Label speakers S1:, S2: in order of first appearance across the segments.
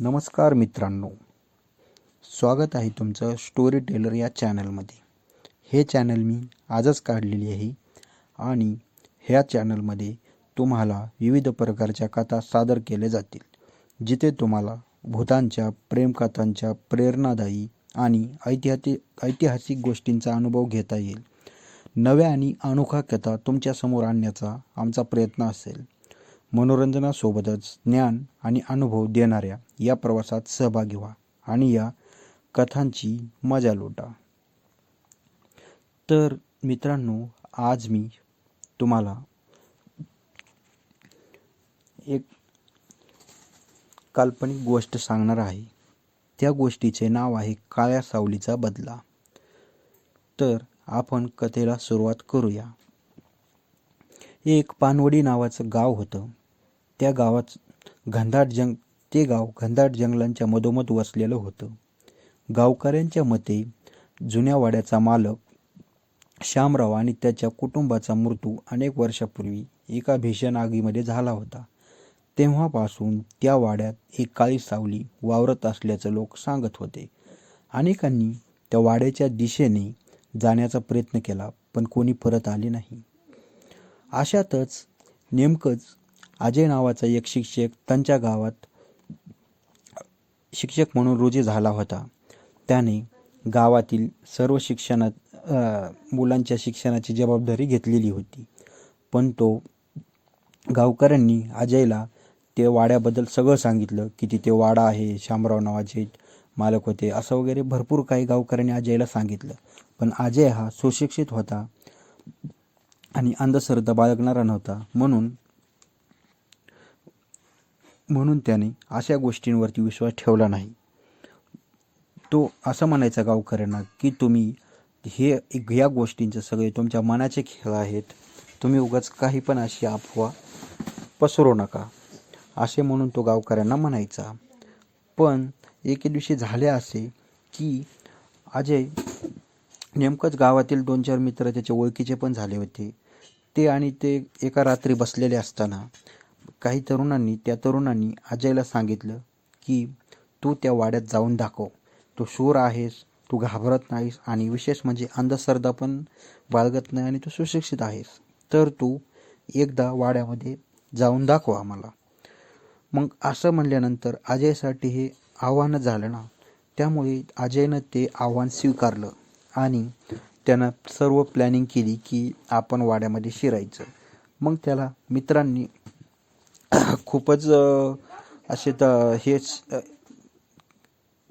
S1: नमस्कार मित्रांनो. स्वागत आहे तुमचं स्टोरी टेलर या चॅनलमध्ये हे चॅनल मी आजच काढलेली आहे आणि ह्या चॅनलमध्ये तुम्हाला विविध प्रकारच्या कथा सादर केल्या जातील जिथे तुम्हाला भूतांच्या प्रेमकथांच्या प्रेरणादायी आणि ऐतिहासिक ऐतिहासिक गोष्टींचा अनुभव घेता येईल. नव्या आणि अनोखा कथा तुमच्यासमोर आणण्याचा आमचा प्रयत्न असेल. मनोरंजनासोबतच ज्ञान आणि अनुभव देणाऱ्या या प्रवासात सहभागी व्हा आणि या कथांची मजा लुटा. तर मित्रांनो आज मी तुम्हाला एक काल्पनिक गोष्ट सांगणार आहे. त्या गोष्टीचे नाव आहे काळ्या सावलीचा बदला. तर आपण कथेला सुरुवात करूया. एक पानवडी नावाचं गाव होतं. त्या गावात घनदाट जंग ते गाव घनदाट जंगलांच्या मधोमध वसलेलं होतं. गावकऱ्यांच्या मते जुन्या वाड्याचा मालक श्यामराव आणि त्याच्या कुटुंबाचा मृत्यू अनेक वर्षापूर्वी एका भीषण आगीमध्ये झाला होता. तेव्हापासून त्या वाड्यात एक काळी सावली वावरत असल्याचं लोक सांगत होते. अनेकांनी त्या वाड्याच्या दिशेने जाण्याचा प्रयत्न केला पण कोणी परत आले नाही. अशातच नेमकंच अजय नावाचा एक शिक्षक त्यांच्या गावात शिक्षक म्हणून रुजू झाला होता. त्याने गावातील सर्व शिक्षणात मुलांच्या शिक्षणाची जबाबदारी घेतलेली होती. पण तो गावकऱ्यांनी अजयला ते वाड्याबद्दल सगळं सांगितलं की तिथे वाडा आहे शामराव नावाचे मालक होते असं वगैरे भरपूर काही गावकऱ्यांनी अजयला सांगितलं. पण अजय हा सुशिक्षित होता. आणि अंधश्रद्धा बाळगणारा नव्हता. म्हणून म्हणून त्याने अशा गोष्टींवरती विश्वास ठेवला नाही. तो असं म्हणायचा गावकऱ्यांना की तुम्ही हे ह्या गोष्टींचे सगळे तुमच्या मनाचे खेळ आहेत. तुम्ही उगाच काही पण अशी अफवा पसरू नका असे म्हणून तो गावकऱ्यांना म्हणायचा. पण एके दिवशी झाले असे की अजय नेमकंच गावातील दोन चार मित्र त्याच्या ओळखीचे पण झाले होते. ते आणि ते एका रात्री बसलेले असताना काही तरुणांनी त्या तरुणांनी अजयला सांगितलं की तू त्या वाड्यात जाऊन दाखव. तू शूर आहेस तू घाबरत नाहीस आणि विशेष म्हणजे अंधश्रद्धा पण बाळगत नाही आणि तू सुशिक्षित आहेस. तर तू एकदा वाड्यामध्ये जाऊन दाखव आम्हाला. मग असं म्हणल्यानंतर अजयसाठी हे आव्हान झालं ना त्यामुळे अजयनं ते आव्हान स्वीकारलं आणि त्यानं सर्व प्लॅनिंग केली की आपण वाड्यामध्ये शिरायचं. मग त्याला मित्रांनी खूपच असे तर हेच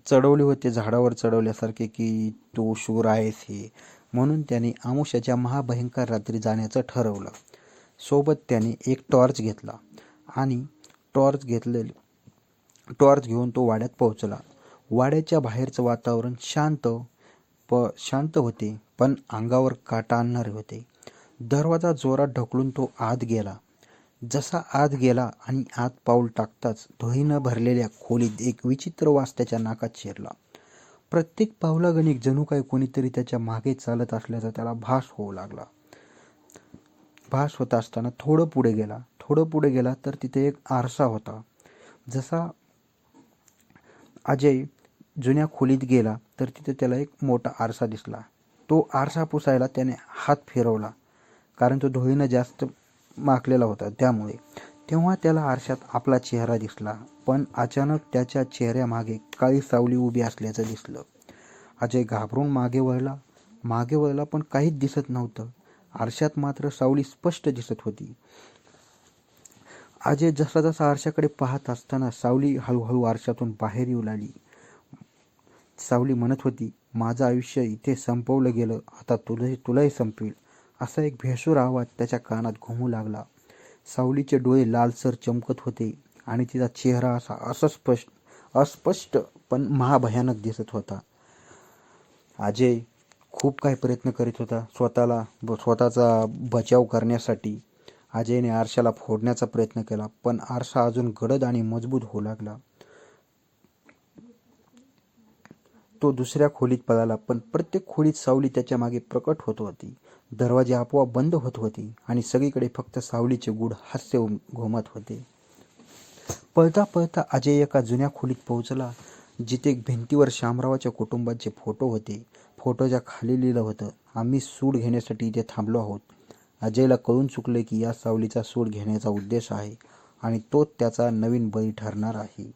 S1: चढवले होते झाडावर चढवल्यासारखे की तू शूर आहेस हे. म्हणून त्याने आमुष्याच्या महाभयंकर रात्री जाण्याचं ठरवलं. सोबत त्याने एक टॉर्च घेतला आणि टॉर्च घेतले टॉर्च घेऊन तो वाड्यात पोहोचला. वाड्याच्या बाहेरचं वातावरण शांत प शांत होते पण अंगावर काटा आणणारे होते. दरवाजा जोरात ढकलून तो आत गेला. जसा आत गेला आणि आत पाऊल टाकताच धुळीनं भरलेल्या खोलीत एक विचित्र वास त्याच्या नाकात शिरला. प्रत्येक पावलागणिक जणू काही कोणीतरी त्याच्यामागे चालत असल्याचा त्याला भास होऊ लागला. भास होत असताना थोडं पुढे गेला. थोडं पुढे गेला तर तिथे एक आरसा होता. जसा अजय जुन्या खोलीत गेला तर तिथे त्याला एक मोठा आरसा दिसला. तो आरसा पुसायला त्याने हात फिरवला कारण तो धुळीनं जास्त माखलेला होता. त्यामुळे तेव्हा त्याला आरशात आपला चेहरा दिसला पण अचानक त्याच्या चेहऱ्यामागे काळी सावली उभी असल्याचं दिसलं. अजय घाबरून मागे वळला. मागे वळला पण काहीच दिसत नव्हतं. आरशात मात्र सावली स्पष्ट दिसत होती. अजय जसा जसा आरशाकडे पाहत असताना सावली हळूहळू आरशातून बाहेर येऊ लागली. सावली म्हणत होती माझं आयुष्य इथे संपवलं गेलं आता तुलाही तुलाही संपवेल असा एक भेसूर आवाज त्याच्या कानात घुमू लागला. सावलीचे डोळे लालसर चमकत होते आणि तिचा चेहरा असा अस्पष्ट अस्पष्ट पण महाभयानक दिसत होता. अजय खूप काही प्रयत्न करीत होता स्वतःला स्वतःचा बचाव करण्यासाठी. अजयने आरशाला फोडण्याचा प्रयत्न केला पण आरसा अजून गडद आणि मजबूत होऊ लागला. तो दुसऱ्या खोलीत पळाला पण प्रत्येक खोलीत सावली त्याच्यामागे प्रकट होत होती. दरवाजे आपोआप बंद होत होती आणि सगळीकडे फक्त सावलीचे गूढ हास्य घुमत होते. पळता पळता अजय एका जुन्या खोलीत पोहोचला जिथे भिंतीवर शामरावाच्या कुटुंबाचे फोटो होते. फोटोच्या खाली लिहिलं होतं आम्ही सूड घेण्यासाठी इथे थांबलो आहोत. अजयला कळून चुकले की या सावलीचा सूड घेण्याचा उद्देश आहे आणि तोच त्याचा नवीन बळी ठरणार आहे.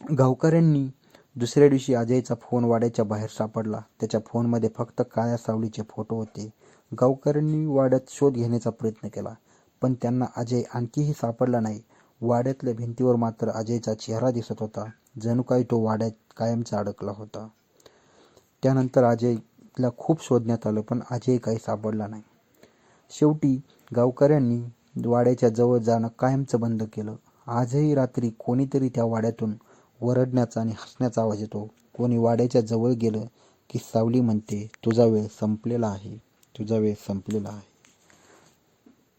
S1: गावकऱ्यांनी दुसऱ्या दिवशी अजयचा फोन वाड्याच्या बाहेर सापडला. त्याच्या फोनमध्ये फक्त काळ्या सावलीचे फोटो होते. गावकऱ्यांनी वाड्यात शोध घेण्याचा प्रयत्न केला पण त्यांना अजय आणखीही सापडला नाही. वाड्यातल्या भिंतीवर मात्र अजयचा चेहरा दिसत होता. जणू काही तो वाड्यात कायमचा अडकला होता. त्यानंतर अजयला खूप शोधण्यात आलं पण अजय काही सापडला नाही. शेवटी गावकऱ्यांनी वाड्याच्या जवळ जाणं कायमचं बंद केलं. आजही रात्री कोणीतरी त्या वाड्यातून वरडण्याचा आणि हसण्याचा आवाज येतो. कोणी वाड्याच्या जवळ गेलं की सावली म्हणते तुझा वेळ संपलेला आहे तुझा वेळ संपलेला आहे.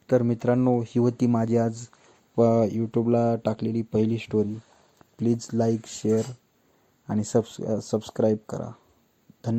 S1: तर मित्रांनो ही होती माझी आज यूट्यूबला टाकलेली पहिली स्टोरी प्लीज लाईक शेअर आणि सबस् सबस्क्राईब करा.